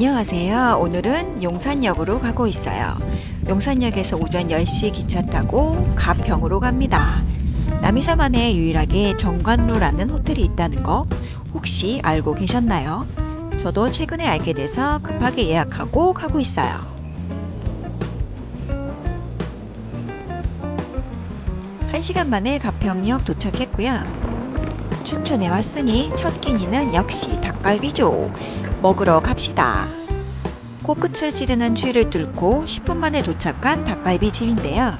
안녕하세요. 오늘은 용산역으로 가고 있어요. 용산역에서 오전 10시 기차 타고 가평으로 갑니다. 남이섬 안에 유일하게 정관로라는 호텔이 있다는 거 혹시 알고 계셨나요? 저도 최근에 알게 돼서 급하게 예약하고 가고 있어요. 한시간 만에 가평역 도착했고요. 춘천에 왔으니 첫 끼니는 역시 닭갈비죠. 먹으러 갑시다. 코끝을 찌르는 추위를 뚫고 10분 만에 도착한 닭갈비 집인데요.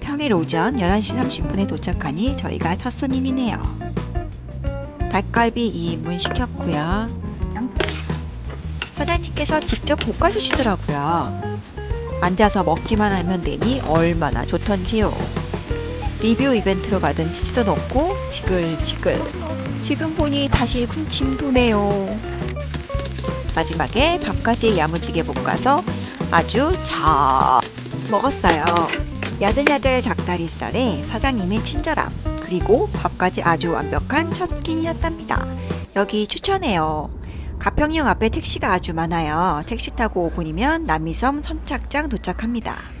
평일 오전 11시 30분에 도착하니 저희가 첫 손님이네요. 닭갈비 2인분 시켰고요. 사장님께서 직접 볶아주시더라고요. 앉아서 먹기만 하면 되니 얼마나 좋던지요. 리뷰 이벤트로 받은 치즈도 넣고 지글지글. 지금 보니 다시 군침 도네요. 마지막에 밥까지 야무지게 볶아서 아주 잘 먹었어요. 야들야들 닭다리살에 사장님의 친절함 그리고 밥까지 아주 완벽한 첫 끼니였답니다. 여기 추천해요. 가평역 앞에 택시가 아주 많아요. 택시 타고 5분이면 남이섬 선착장 도착합니다.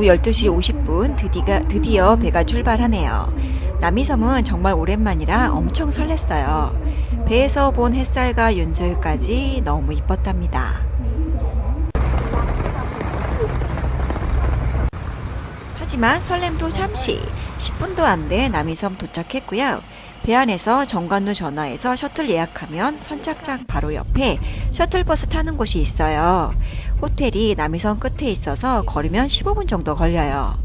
오후 12시 50분 드디가, 드디어 배가 출발하네요. 남이섬은 정말 오랜만이라 엄청 설렜어요. 배에서 본 햇살과 윤슬까지 너무 이뻤답니다. 하지만 설렘도 잠시 10분도 안 돼 남이섬 도착했고요. 배 안에서 정관루 전화해서 셔틀 예약하면 선착장 바로 옆에 셔틀버스 타는 곳이 있어요. 호텔이 남이섬 끝에 있어서 걸으면 15분 정도 걸려요.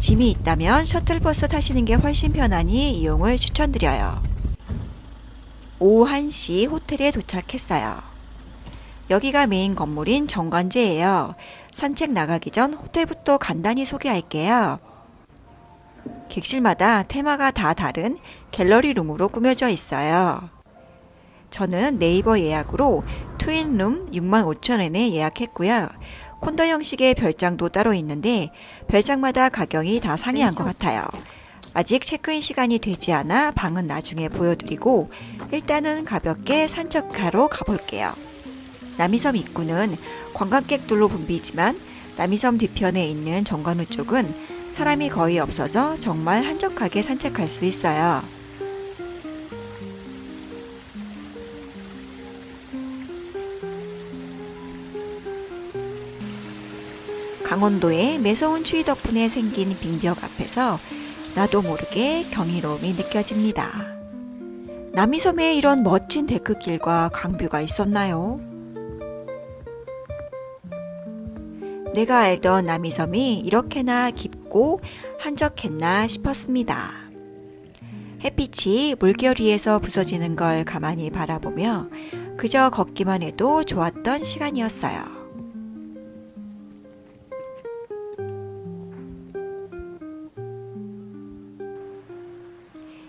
짐이 있다면 셔틀버스 타시는 게 훨씬 편하니 이용을 추천드려요. 오후 1시 호텔에 도착했어요. 여기가 메인 건물인 정관제예요. 산책 나가기 전 호텔부터 간단히 소개할게요. 객실마다 테마가 다 다른 갤러리 룸으로 꾸며져 있어요. 저는 네이버 예약으로 트윈룸 65,000원에 예약했고요. 콘도 형식의 별장도 따로 있는데 별장마다 가격이 다 상이한 것 같아요. 아직 체크인 시간이 되지 않아 방은 나중에 보여드리고 일단은 가볍게 산책하러 가볼게요. 남이섬 입구는 관광객들로 붐비지만 남이섬 뒤편에 있는 정관우 쪽은 사람이 거의 없어져 정말 한적하게 산책할 수 있어요. 강원도의 매서운 추위 덕분에 생긴 빙벽 앞에서 나도 모르게 경이로움이 느껴집니다. 남이섬에 이런 멋진 데크길과 강뷰가 있었나요? 내가 알던 남이섬이 이렇게나 깊 고 한적했나 싶었습니다. 햇빛이 물결 위에서 부서지는 걸 가만히 바라보며 그저 걷기만 해도 좋았던 시간이었어요.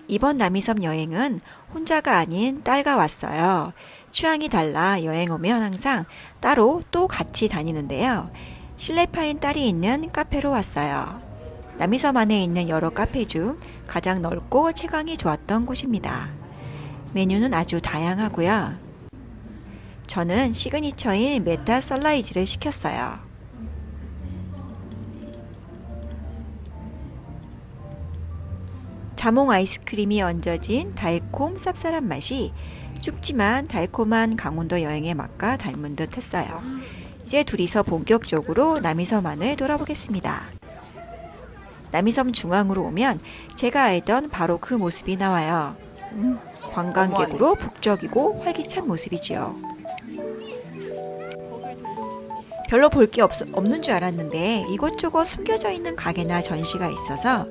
이번 남이섬 여행은 혼자가 아닌 딸과 왔어요. 취향이 달라 여행 오면 항상 따로 또 같이 다니는데요. 실내파인 딸이 있는 카페로 왔어요. 남이섬 안에 있는 여러 카페 중 가장 넓고 채광이 좋았던 곳입니다. 메뉴는 아주 다양하고요. 저는 시그니처인 메타 썰라이즈를 시켰어요. 자몽 아이스크림이 얹어진 달콤 쌉쌀한 맛이 춥지만 달콤한 강원도 여행의 맛과 닮은 듯 했어요. 이제 둘이서 본격적으로 남이섬안을 돌아보겠습니다. 남이섬 중앙으로 오면 제가 알던 바로 그 모습이 나와요. 음, 관광객으로 북적이고 활기찬 모습이지요. 별로 볼 게 없는 줄 알았는데 이곳저곳 숨겨져 있는 가게나 전시가 있어서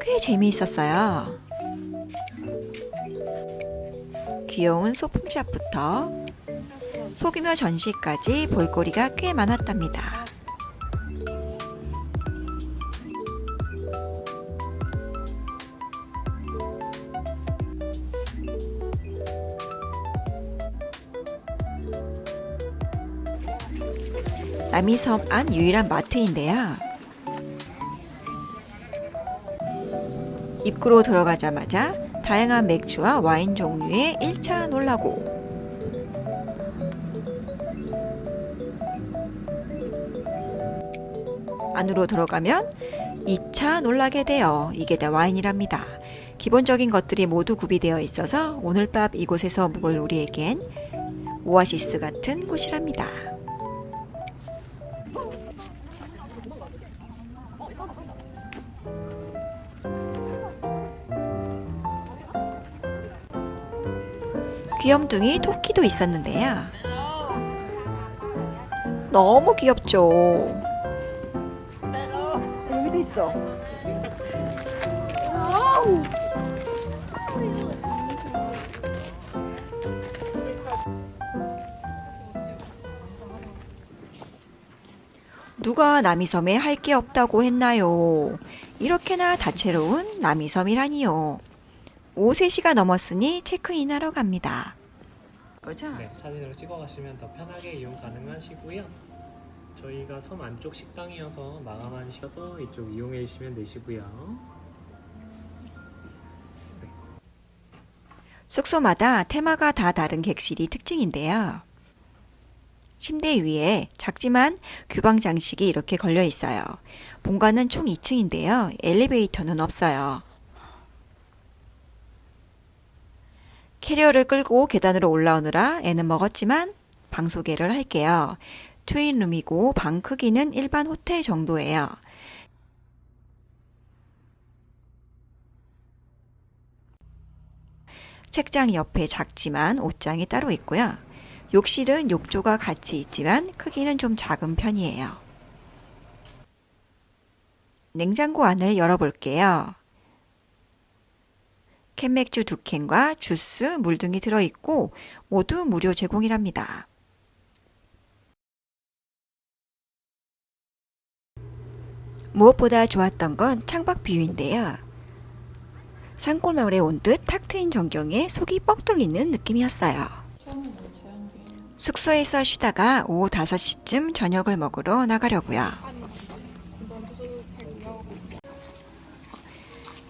꽤 재미있었어요. 귀여운 소품샵부터 소규모 전시까지 볼거리가 꽤 많았답니다. 남이섬 안 유일한 마트인데요. 입구로 들어가자마자 다양한 맥주와 와인 종류의 1차 놀라고 안으로 들어가면 2차 놀라게 되어 이게 다 와인이랍니다. 기본적인 것들이 모두 구비되어 있어서 오늘 밤 이곳에서 묵을 우리에겐 오아시스 같은 곳이랍니다. 귀염둥이 토끼도 있었는데요. 너무 귀엽죠. 여기도 있어. 누가 남이섬에 할 게 없다고 했나요? 이렇게나 다채로운 남이섬이라니요. 오후 3시가 넘었으니 체크인하러 갑니다. 보자. 네, 사진으로 찍어 가시면 더 편하게 이용 가능하시고요. 저희가 섬 안쪽 식당이어서 마감한 시어서 이쪽 이용해 주시면 되시고요. 숙소마다 테마가 다 다른 객실이 특징인데요. 침대 위에 작지만 규방 장식이 이렇게 걸려 있어요. 본관은 총 2층인데요. 엘리베이터는 없어요. 캐리어를 끌고 계단으로 올라오느라 애는 먹었지만 방 소개를 할게요. 트윈룸이고 방 크기는 일반 호텔 정도예요. 책장 옆에 작지만 옷장이 따로 있고요. 욕실은 욕조가 같이 있지만 크기는 좀 작은 편이에요. 냉장고 안을 열어볼게요. 캔맥주 두 캔과 주스, 물 등이 들어있고 모두 무료 제공이랍니다. 무엇보다 좋았던 건 창밖 뷰인데요. 산골마을에 온 듯 탁 트인 전경에 속이 뻑 뚫리는 느낌이었어요. 숙소에서 쉬다가 오후 5시쯤 저녁을 먹으러 나가려고요.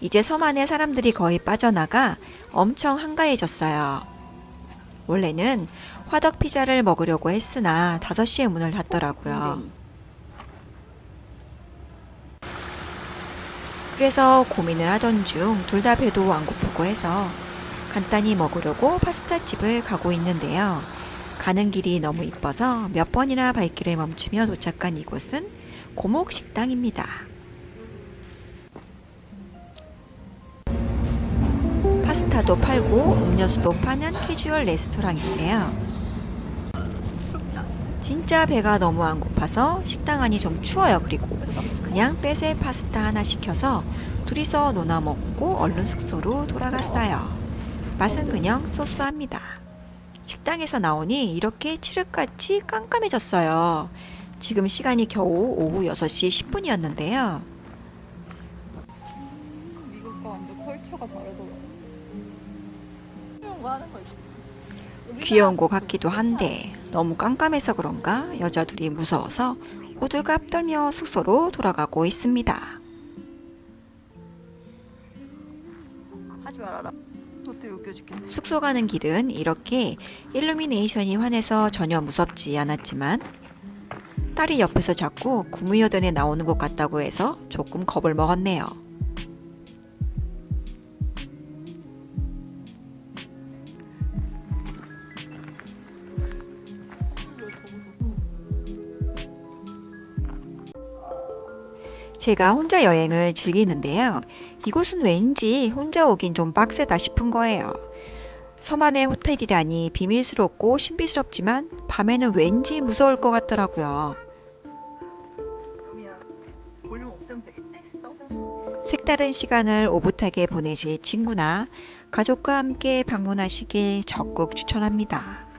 이제 섬 안에 사람들이 거의 빠져나가 엄청 한가해졌어요. 원래는 화덕 피자를 먹으려고 했으나 5시에 문을 닫더라고요. 그래서 고민을 하던 중 둘 다 배도 안 고프고 해서 간단히 먹으려고 파스타 집을 가고 있는데요. 가는 길이 너무 이뻐서 몇 번이나 발길을 멈추며 도착한 이곳은 고목 식당입니다. 파스타도 팔고 음료수도 파는 캐주얼 레스토랑인데요. 진짜 배가 너무 안 고파서 식당 안이 좀 추워요. 그리고 그냥 빼세 파스타 하나 시켜서 둘이서 논아 먹고 얼른 숙소로 돌아갔어요. 맛은 그냥 소소합니다. 식당에서 나오니 이렇게 칠흑같이 깜깜해졌어요. 지금 시간이 겨우 오후 6시 10분이었는데요. 귀여운 것 같기도 한데 너무 깜깜해서 그런가 여자 둘이 무서워서 호들갑 떨며 숙소로 돌아가고 있습니다. 하지 말아라. 숙소 가는 길은 이렇게 일루미네이션이 환해서 전혀 무섭지 않았지만 딸이 옆에서 자꾸 구미호전에 나오는 것 같다고 해서 조금 겁을 먹었네요. 제가 혼자 여행을 즐기는데요. 이곳은 왠지 혼자 오긴 좀 빡세다 싶은 거예요. 섬 안의 호텔이라니 비밀스럽고 신비스럽지만 밤에는 왠지 무서울 것 같더라고요. 색다른 시간을 오붓하게 보내실 친구나 가족과 함께 방문하시길 적극 추천합니다.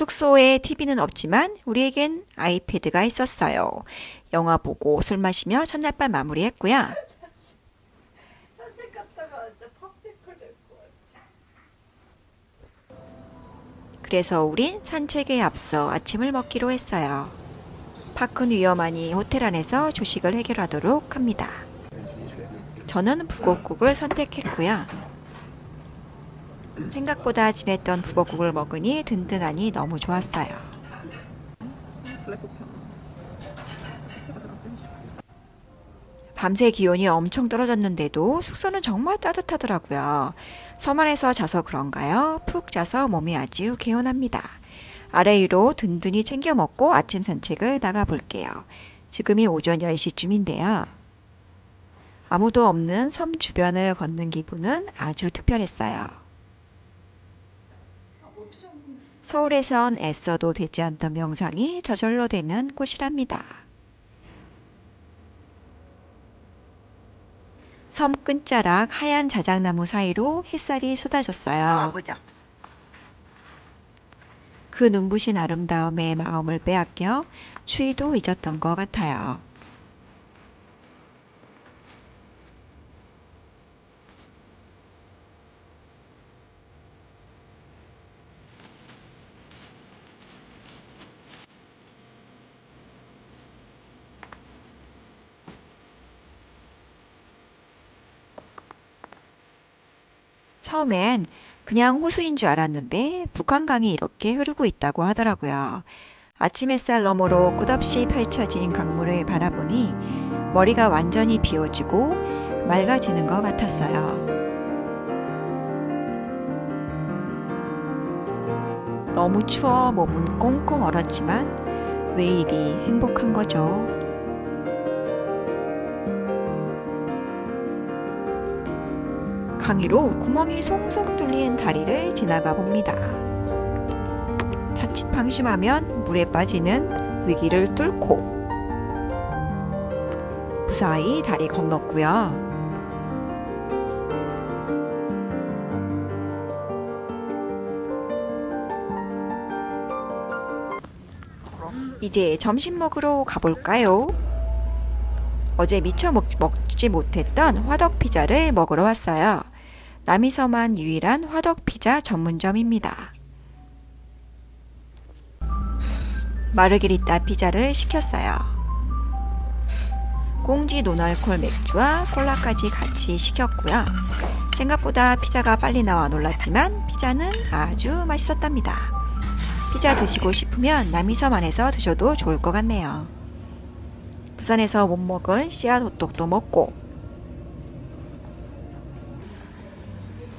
숙소에 TV는 없지만 우리에겐 아이패드가 있었어요. 영화 보고 술 마시며 첫날밤 마무리했고요. 그래서 우린 산책에 앞서 아침을 먹기로 했어요. 파크는 위험하니 호텔 안에서 조식을 해결하도록 합니다. 저는 북어국을 선택했고요. 생각보다 진했던 북엇국을 먹으니 든든하니 너무 좋았어요. 밤새 기온이 엄청 떨어졌는데도 숙소는 정말 따뜻하더라고요. 섬 안에서 자서 그런가요? 푹 자서 몸이 아주 개운합니다. 아래 위로 든든히 챙겨 먹고 아침 산책을 나가 볼게요. 지금이 오전 10시쯤인데요. 아무도 없는 섬 주변을 걷는 기분은 아주 특별했어요. 서울에선 애써도 되지 않던 명상이 저절로 되는 곳이랍니다. 섬 끝자락 하얀 자작나무 사이로 햇살이 쏟아졌어요. 보자. 그 눈부신 아름다움에 마음을 빼앗겨 추위도 잊었던 것 같아요. 처음엔 그냥 호수인 줄 알았는데 북한강이 이렇게 흐르고 있다고 하더라고요. 아침 햇살 너머로 끝없이 펼쳐진 강물을 바라보니 머리가 완전히 비워지고 맑아지는 것 같았어요. 너무 추워 몸은 꽁꽁 얼었지만 왜 이리 행복한 거죠? 강의로 구멍이 송송 뚫린 다리를 지나가 봅니다. 자칫 방심하면 물에 빠지는 위기를 뚫고 무사히 다리 건넜고요. 이제 점심 먹으러 가볼까요? 어제 미처 먹, 먹지 못했던 화덕 피자를 먹으러 왔어요. 남이섬한 유일한 화덕 피자 전문점입니다. 마르게리따 피자를 시켰어요. 꽁지 노날콜 맥주와 콜라까지 같이 시켰고요. 생각보다 피자가 빨리 나와 놀랐지만 피자는 아주 맛있었답니다. 피자 드시고 싶으면 남이섬 안에서 드셔도 좋을 것 같네요. 부산에서 못 먹은 씨앗 호떡도 먹고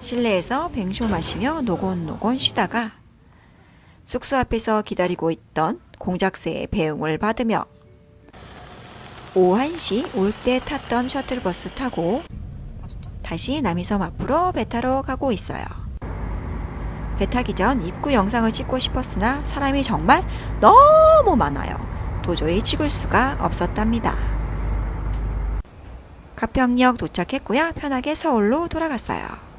실내에서 뱅쇼 마시며 노곤노곤 쉬다가 숙소 앞에서 기다리고 있던 공작새의 배웅을 받으며 오후 1시 올 때 탔던 셔틀버스 타고 다시 남이섬 앞으로 배 타러 가고 있어요. 배 타기 전 입구 영상을 찍고 싶었으나 사람이 정말 너무 많아요. 도저히 찍을 수가 없었답니다. 가평역 도착했고요. 편하게 서울로 돌아갔어요.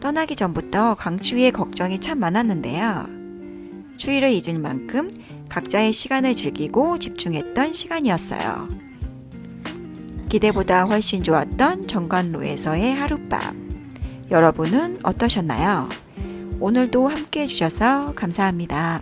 떠나기 전부터 강추위에 걱정이 참 많았는데요. 추위를 잊을 만큼 각자의 시간을 즐기고 집중했던 시간이었어요. 기대보다 훨씬 좋았던 정관로에서의 하룻밤. 여러분은 어떠셨나요? 오늘도 함께 해주셔서 감사합니다.